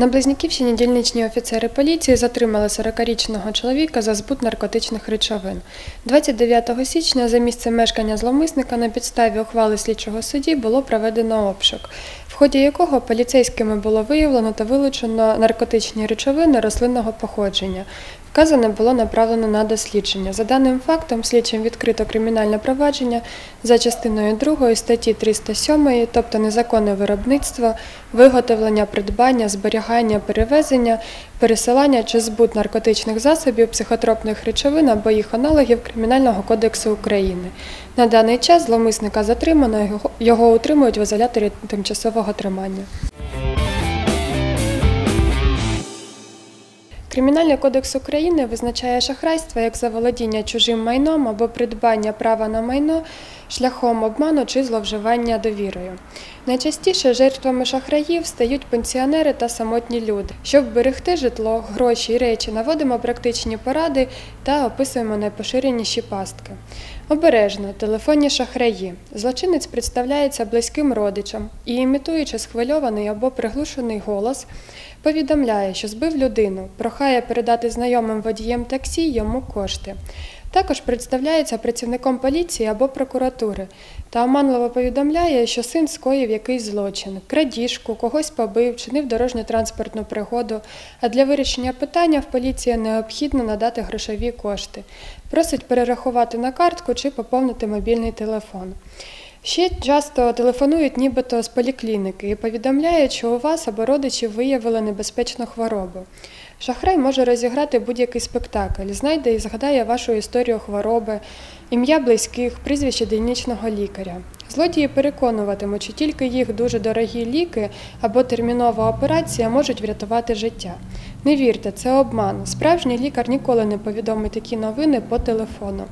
На Близняківщині дільничні офіцери поліції затримали 40-річного чоловіка за збут наркотичних речовин. 29 січня за місце мешкання зловмисника на підставі ухвали слідчого судді було проведено обшук, в ході якого поліцейськими було виявлено та вилучено наркотичні речовини рослинного походження. Вказане було направлено на дослідження. За даним фактом, слідчим відкрито кримінальне провадження за частиною 2 статті 307, тобто незаконне виробництво, виготовлення, придбання, зберігання, перевезення, пересилання чи збут наркотичних засобів, психотропних речовин або їх аналогів Кримінального кодексу України. На даний час зловмисника затримано, його утримують в ізоляторі тимчасового тримання. Кримінальний кодекс України визначає шахрайство як заволодіння чужим майном або придбання права на майно шляхом обману чи зловживання довірою. Найчастіше жертвами шахраїв стають пенсіонери та самотні люди. Щоб берегти житло, гроші і речі, наводимо практичні поради та описуємо найпоширеніші пастки. Обережно, телефонні шахраї. Злочинець представляється близьким родичам і, імітуючи схвильований або приглушений голос, повідомляє, що збив людину, прохає передати знайомим водієм таксі йому кошти. Також представляється працівником поліції або прокуратури та оманливо повідомляє, що син скоїв якийсь злочин, крадіжку, когось побив, чинив дорожньо-транспортну пригоду. А для вирішення питання в поліції необхідно надати грошові кошти. Просить перерахувати на картку чи поповнити мобільний телефон. Ще часто телефонують нібито з поліклініки і повідомляють, що у вас або родичів виявили небезпечну хворобу. Шахрай може розіграти будь-який спектакль, знайде і згадає вашу історію хвороби, ім'я близьких, прізвище дільничного лікаря. Злодії переконуватимуть, що тільки їх дуже дорогі ліки або термінова операція можуть врятувати життя. Не вірте, це обман. Справжній лікар ніколи не повідомить такі новини по телефону.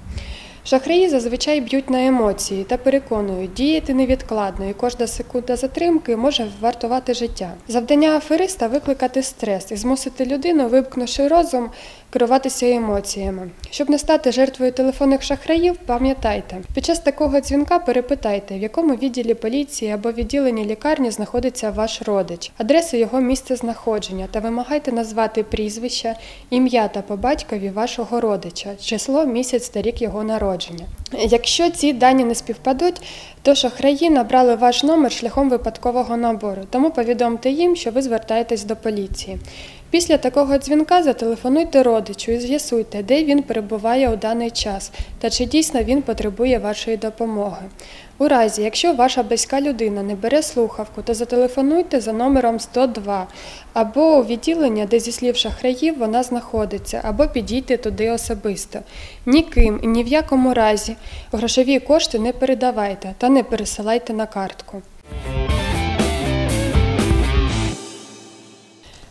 Шахраї зазвичай б'ють на емоції та переконують діяти невідкладно, і кожна секунда затримки може вартувати життя. Завдання афериста викликати стрес і змусити людину, вимкнувши розум, керуватися емоціями. Щоб не стати жертвою телефонних шахраїв, пам'ятайте, під час такого дзвінка перепитайте, в якому відділі поліції або відділенні лікарні знаходиться ваш родич, адресу його місця знаходження та вимагайте назвати прізвище, ім'я та по батькові вашого родича, число, місяць та рік його народження. Якщо ці дані не співпадуть, то шахраї набрали ваш номер шляхом випадкового набору, тому повідомте їм, що ви звертаєтесь до поліції. Після такого дзвінка зателефонуйте родичу і з'ясуйте, де він перебуває у даний час та чи дійсно він потребує вашої допомоги. У разі, якщо ваша близька людина не бере слухавку, то зателефонуйте за номером 102 або у відділення, де зі слів шахраїв вона знаходиться, або підійте туди особисто. Ніким і ні в якому разі грошові кошти не передавайте та не пересилайте на картку.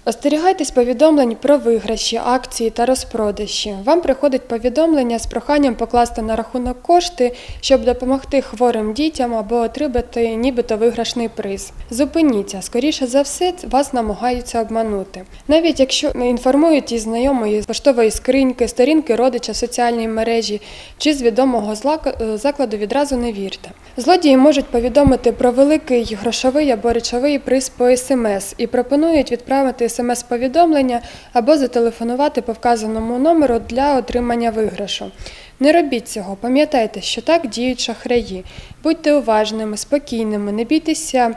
Остерігайтесь повідомлень про виграші, акції та розпродажі. Вам приходить повідомлення з проханням покласти на рахунок кошти, щоб допомогти хворим дітям або отримати нібито виграшний приз. Зупиніться, скоріше за все, вас намагаються обманути. Навіть якщо інформують із знайомої з поштової скриньки, сторінки родича в соціальній мережі чи з відомого злак- закладу, відразу не вірте. Злодії можуть повідомити про великий грошовий або речовий приз по СМС і пропонують відправити смс-повідомлення або зателефонувати по вказаному номеру для отримання виграшу. Не робіть цього, пам'ятайте, що так діють шахраї. Будьте уважними, спокійними, не бійтеся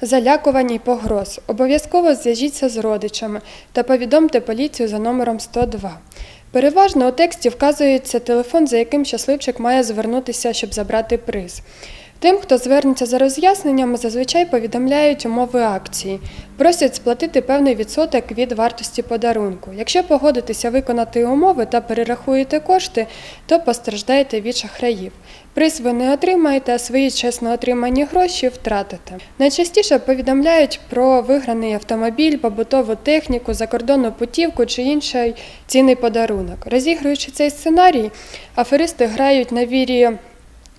залякувань і погроз. Обов'язково зв'яжіться з родичами та повідомте поліцію за номером 102. Переважно у тексті вказується телефон, за яким щасливчик має звернутися, щоб забрати приз. Тим, хто звернеться за роз'ясненнями, зазвичай повідомляють умови акції, просять сплатити певний відсоток від вартості подарунку. Якщо погодитеся виконати умови та перерахуєте кошти, то постраждаєте від шахраїв. Приз ви не отримаєте, а свої чесно отримані гроші втратите. Найчастіше повідомляють про виграний автомобіль, побутову техніку, закордонну путівку чи інший цінний подарунок. Розігруючи цей сценарій, аферисти грають на вірі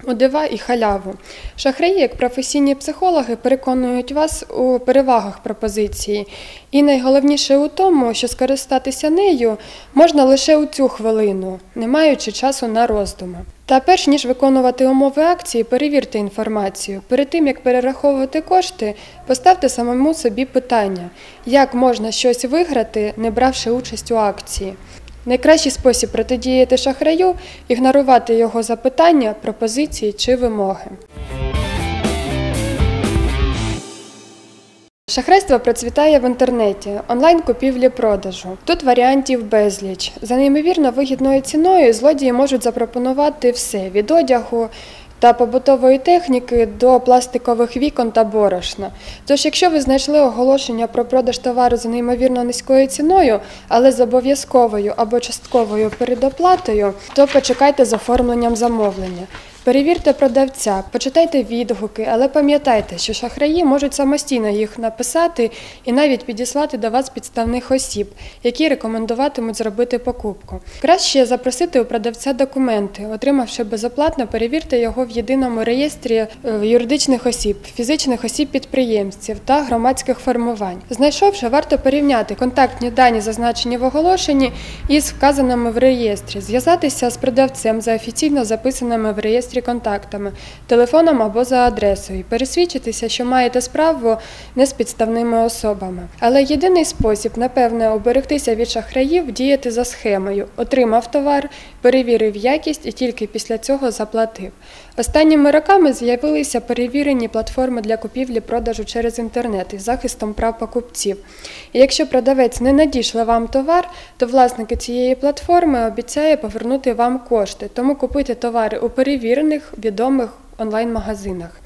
у дива і халяву. Шахраї, як професійні психологи, переконують вас у перевагах пропозиції. І найголовніше у тому, що скористатися нею можна лише у цю хвилину, не маючи часу на роздуми. Та перш ніж виконувати умови акції, перевірте інформацію. Перед тим як перераховувати кошти, поставте самому собі питання, як можна щось виграти, не бравши участь у акції. Найкращий спосіб протидіяти шахраю ігнорувати його запитання, пропозиції чи вимоги. Шахрайство процвітає в інтернеті, онлайн купівлі продажу. Тут варіантів безліч. За неймовірно вигідною ціною злодії можуть запропонувати все від одягу та побутової техніки до пластикових вікон та борошна. Тож, якщо ви знайшли оголошення про продаж товару за неймовірно низькою ціною, але з обов'язковою або частковою передоплатою, то почекайте з оформленням замовлення. Перевірте продавця, почитайте відгуки, але пам'ятайте, що шахраї можуть самостійно їх написати і навіть підіслати до вас підставних осіб, які рекомендуватимуть зробити покупку. Краще запросити у продавця документи, отримавши безоплатно, перевірте його в єдиному реєстрі е, юридичних осіб, фізичних осіб підприємців та громадських формувань. Знайшовши, варто порівняти контактні дані, зазначені в оголошенні, із вказаними в реєстрі, зв'язатися з продавцем за офіційно записаними в реєстрі контактами, телефоном або за адресою, пересвідчитися, що маєте справу не з підставними особами. Але єдиний спосіб, напевне, оберегтися від шахраїв діяти за схемою: отримав товар, перевірив якість і тільки після цього заплатив. Останніми роками з'явилися перевірені платформи для купівлі-продажу через інтернет із захистом прав покупців. І якщо продавець не надійшли вам товар, то власники цієї платформи обіцяє повернути вам кошти. Тому купуйте товари у перевірених відомих онлайн-магазинах.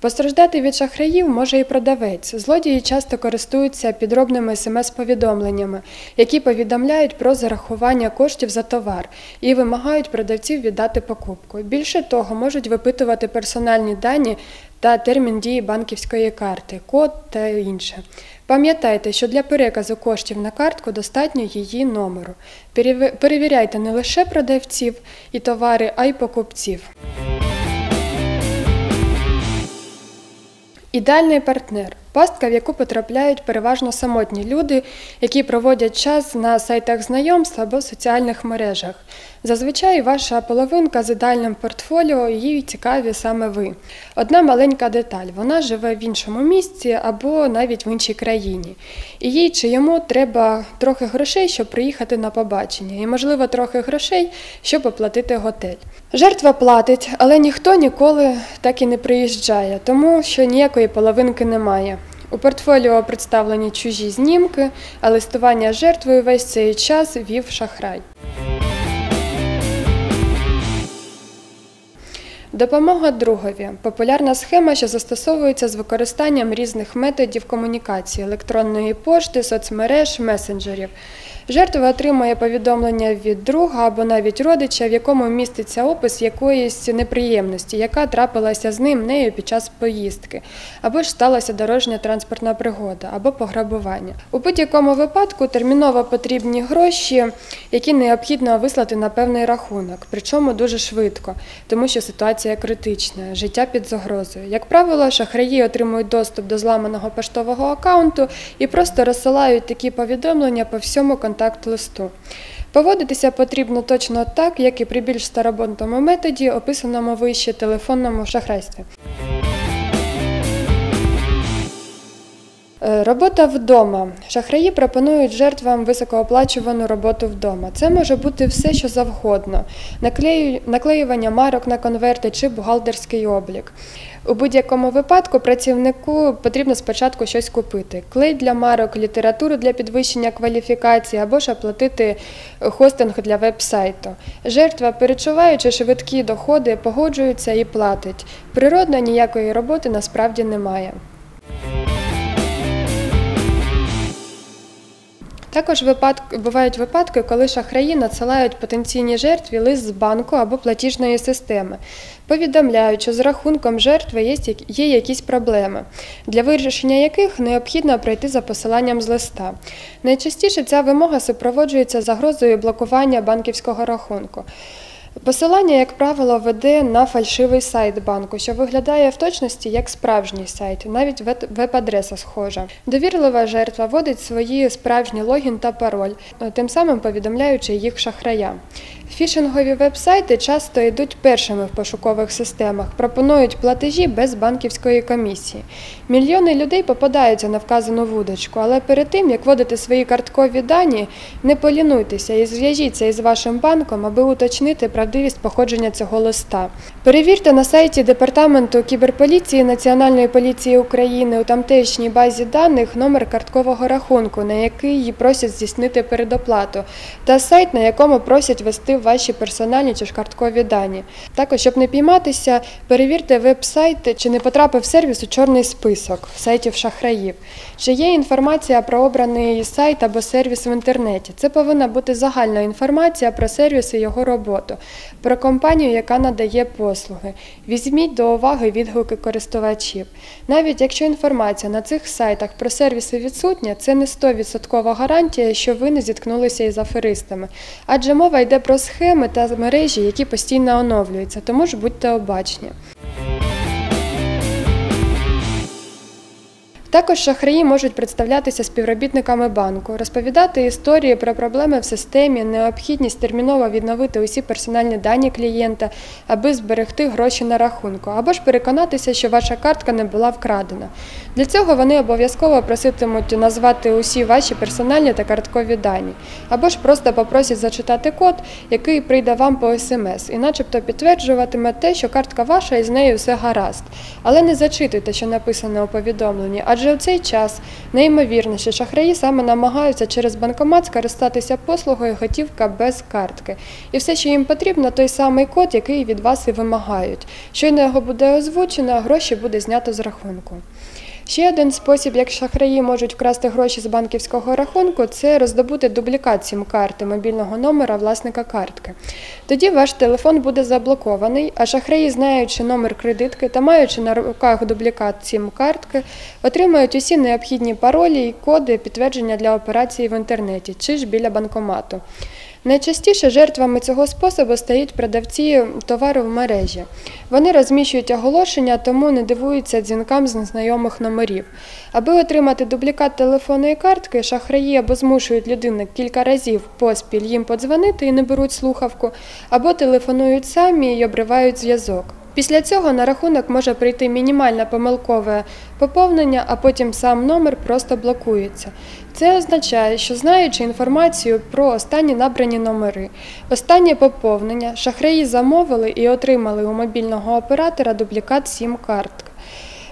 Постраждати від шахраїв може і продавець. Злодії часто користуються підробними смс-повідомленнями, які повідомляють про зарахування коштів за товар і вимагають продавців віддати покупку. Більше того, можуть випитувати персональні дані та термін дії банківської карти, код та інше. Пам'ятайте, що для переказу коштів на картку достатньо її номеру. Перевіряйте не лише продавців і товари, а й покупців. Ідеальний партнер пастка, в яку потрапляють переважно самотні люди, які проводять час на сайтах знайомств або соціальних мережах. Зазвичай ваша половинка з ідеальним портфоліо, їй цікаві саме ви. Одна маленька деталь: вона живе в іншому місці або навіть в іншій країні. І їй чи йому треба трохи грошей, щоб приїхати на побачення, і, можливо, трохи грошей, щоб оплатити готель. Жертва платить, але ніхто ніколи так і не приїжджає, тому що ніякої половинки немає. У портфоліо представлені чужі знімки, а листування жертвою весь цей час вів шахрай. Допомога другові популярна схема, що застосовується з використанням різних методів комунікації електронної пошти, соцмереж, месенджерів. Жертва отримує повідомлення від друга або навіть родича, в якому міститься опис якоїсь неприємності, яка трапилася з ним нею під час поїздки, або ж сталася дорожня транспортна пригода, або пограбування. У будь-якому випадку терміново потрібні гроші, які необхідно вислати на певний рахунок, причому дуже швидко, тому що ситуація критична, життя під загрозою. Як правило, шахраї отримують доступ до зламаного поштового аккаунту і просто розсилають такі повідомлення по всьому контакту контакт-листу. Поводитися потрібно точно так, як і при більш старобонтому методі, описаному вище телефонному шахрайстві. Робота вдома. Шахраї пропонують жертвам високооплачувану роботу вдома. Це може бути все, що завгодно: наклеювання марок на конверти чи бухгалтерський облік. У будь-якому випадку працівнику потрібно спочатку щось купити: клей для марок, літературу для підвищення кваліфікації або ж оплатити хостинг для веб-сайту. Жертва, перечуваючи швидкі доходи, погоджується і платить. Природно ніякої роботи насправді немає. Також випадки, бувають випадки, коли шахраї надсилають потенційній жертві лист з банку або платіжної системи, повідомляють, що з рахунком жертви є, якісь проблеми, для вирішення яких необхідно пройти за посиланням з листа. Найчастіше ця вимога супроводжується загрозою блокування банківського рахунку. Посилання, як правило, веде на фальшивий сайт банку, що виглядає в точності як справжній сайт, навіть веб- веб-адреса схожа. Довірлива жертва вводить свої справжні логін та пароль, е, тим самим повідомляючи їх шахраям. Фішингові веб-сайти часто йдуть першими в пошукових системах, пропонують платежі без банківської комісії. Мільйони людей попадаються на вказану вудочку, але перед тим, як вводити свої карткові дані, не полінуйтеся і зв'яжіться із вашим банком, аби уточнити правдивість походження цього листа. Перевірте на сайті Департаменту кіберполіції Національної поліції України у тамтешній базі даних номер карткового рахунку, на який її просять здійснити передоплату, та сайт, на якому просять ввести ваші персональні чи ж карткові дані. Також, щоб не пійматися, перевірте веб-сайт, чи не потрапив сервіс у чорний список сайтів шахраїв. Чи є інформація про обраний сайт або сервіс в інтернеті? Це повинна бути загальна інформація про сервіс і його роботу, про компанію, яка надає послуги. Візьміть до уваги відгуки користувачів. Навіть якщо інформація на цих сайтах про сервіси відсутня, це не 100% гарантія, що ви не зіткнулися із аферистами. Адже мова йде про схеми та мережі, які постійно оновлюються, тому ж будьте обачні. Також шахраї можуть представлятися співробітниками банку, розповідати історії про проблеми в системі, необхідність терміново відновити усі персональні дані клієнта, аби зберегти гроші на рахунку, або ж переконатися, що ваша картка не була вкрадена. Для цього вони обов'язково проситимуть назвати усі ваші персональні та карткові дані, або ж просто попросять зачитати код, який прийде вам по смс, і начебто підтверджуватиме те, що картка ваша і з нею все гаразд. Але не зачитуйте, що написано у повідомленні, адже у цей час неймовірніше шахраї саме намагаються через банкомат скористатися послугою готівка без картки. І все, що їм потрібно, той самий код, який від вас і вимагають. Щойно його буде озвучено, а гроші буде знято з рахунку. Ще один спосіб, як шахраї можуть вкрасти гроші з банківського рахунку, це роздобути дублікат сім-карти мобільного номера власника картки. Тоді ваш телефон буде заблокований, а шахраї, знаючи номер кредитки та маючи на руках дублікат сім-картки, отримають усі необхідні паролі і коди підтвердження для операції в інтернеті чи ж біля банкомату. Найчастіше жертвами цього способу стають продавці товару в мережі. Вони розміщують оголошення, тому не дивуються дзвінкам з незнайомих номерів. Аби отримати дублікат телефонної картки, шахраї або змушують людину кілька разів поспіль їм подзвонити і не беруть слухавку, або телефонують самі і обривають зв'язок. Після цього на рахунок може прийти мінімальне помилкове поповнення, а потім сам номер просто блокується. Це означає, що знаючи інформацію про останні набрані номери, останнє поповнення, шахраї замовили і отримали у мобільного оператора дублікат сім-картки.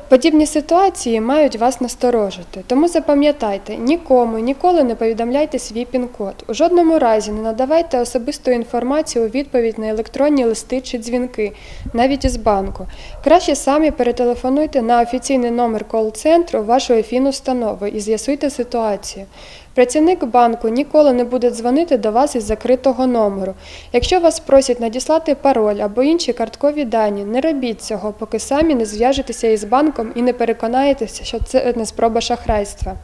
Подібні ситуації мають вас насторожити, тому запам'ятайте, нікому ніколи не повідомляйте свій пін-код. У жодному разі не надавайте особисту інформацію у відповідь на електронні листи чи дзвінки, навіть із банку. Краще самі перетелефонуйте на офіційний номер кол-центру вашої фінустанови і з'ясуйте ситуацію. Працівник банку ніколи не буде дзвонити до вас із закритого номеру. Якщо вас просять надіслати пароль або інші карткові дані, не робіть цього, поки самі не зв'яжетеся із банком і не переконаєтеся, що це не спроба шахрайства.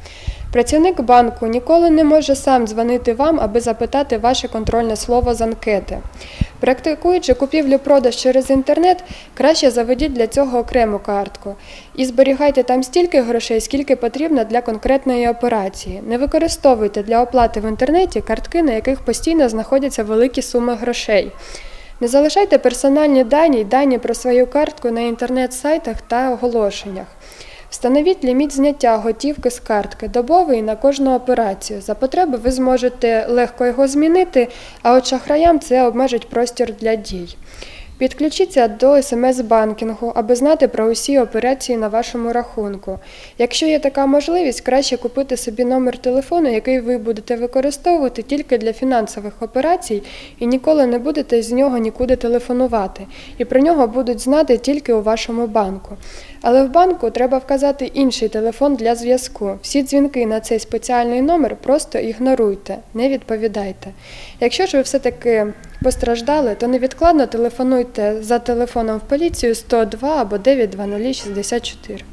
Працівник банку ніколи не може сам дзвонити вам, аби запитати ваше контрольне слово з анкети. Практикуючи купівлю-продаж через інтернет, краще заведіть для цього окрему картку і зберігайте там стільки грошей, скільки потрібно для конкретної операції. Не використовуйте для оплати в інтернеті картки, на яких постійно знаходяться великі суми грошей. Не залишайте персональні дані й дані про свою картку на інтернет-сайтах та оголошеннях. Встановіть ліміт зняття готівки з картки, добовий на кожну операцію. За потреби ви зможете легко його змінити, а от шахраям це обмежить простір для дій. Підключіться до смс-банкінгу, аби знати про усі операції на вашому рахунку. Якщо є така можливість, краще купити собі номер телефону, який ви будете використовувати тільки для фінансових операцій, і ніколи не будете з нього нікуди телефонувати. І про нього будуть знати тільки у вашому банку. Але в банку треба вказати інший телефон для зв'язку. Всі дзвінки на цей спеціальний номер просто ігноруйте, не відповідайте. Якщо ж ви все-таки постраждали, то невідкладно телефонуйте за телефоном в поліцію 102 або 92064.